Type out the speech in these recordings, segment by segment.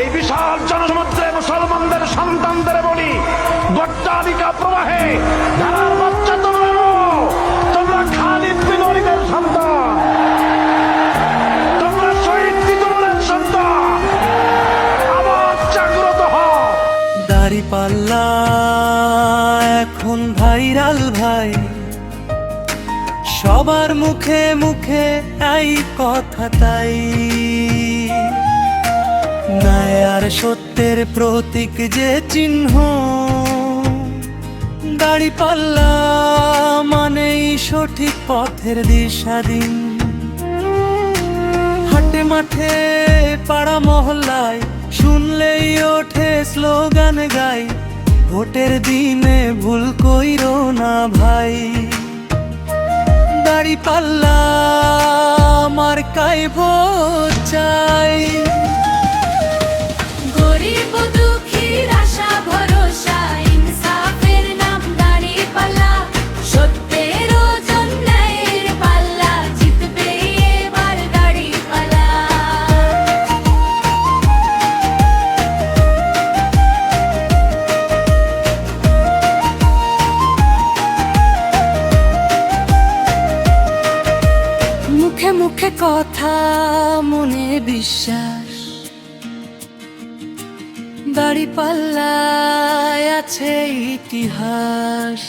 এই বিশাল জনসমুদ্রে মুসলমানদের সন্তানদের বলি গড্ডালিকা প্রবাহে এখন ভাইরাল ভাই, সবার মুখে মুখে এই কথা তাই। ন্যায় আর সত্যের প্রতীক যে চিহ্ন, দাড়ি পাল্লা মানেই সঠিক পথের দিশা দিন। হাটে মাঠে, পাড়া মহল্লায় শুনলেই ওঠে স্লোগান গাই, ভোটের দিনে ভুল কইরো না ভাই। দাড়ি পাল্লা মার্কাই ভোট চাই। মুখে কথা, মনে বিশ্বাস। দাড়ি পাল্লায় আছে ইতিহাস।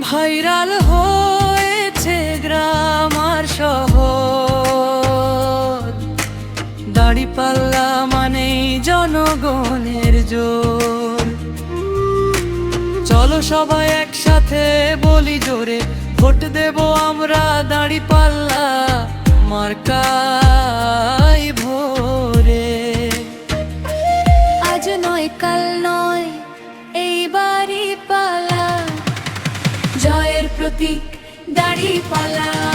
ভাইরাল হয়েছে গ্রাম আর শহর। দাড়ি পাল্লা মানেই জনগণের জোর। চলো সবাই একসাথে বলি জোরে ভোট দেব আমরা দাঁড়ি পাল্লা মার্কাই ভোরে। আজ নয়, কাল নয় এইবারই পালা। জয়ের প্রতীক দাঁড়ি পালা।